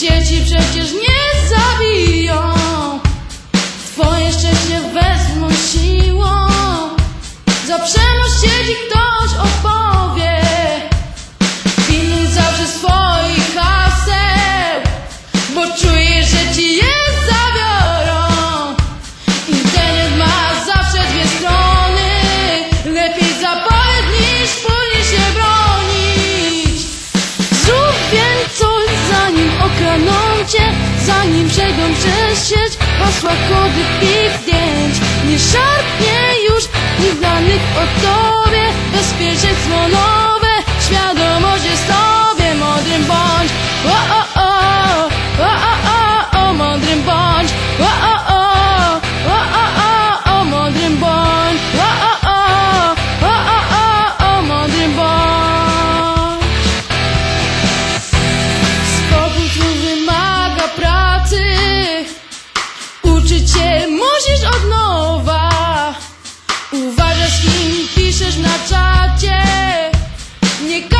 Sieci przecież nie zabiją. Twoje szczęście wezmą siłą. Za przemoc siedzi ktoś zanim przejdą przez sieć Hasła, kody i zdjęć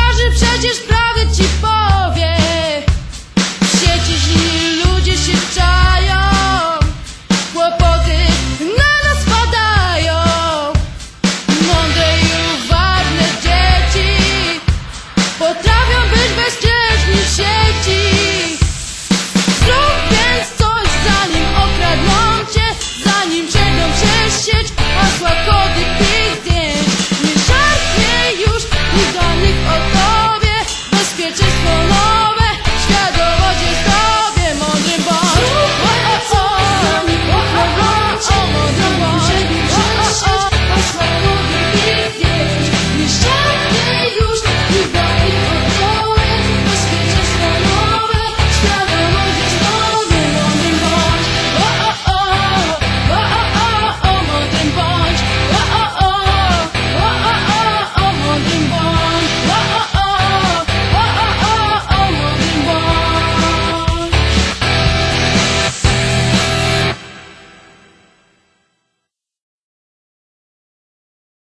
Każdy przecież prawdę ci powie. W sieci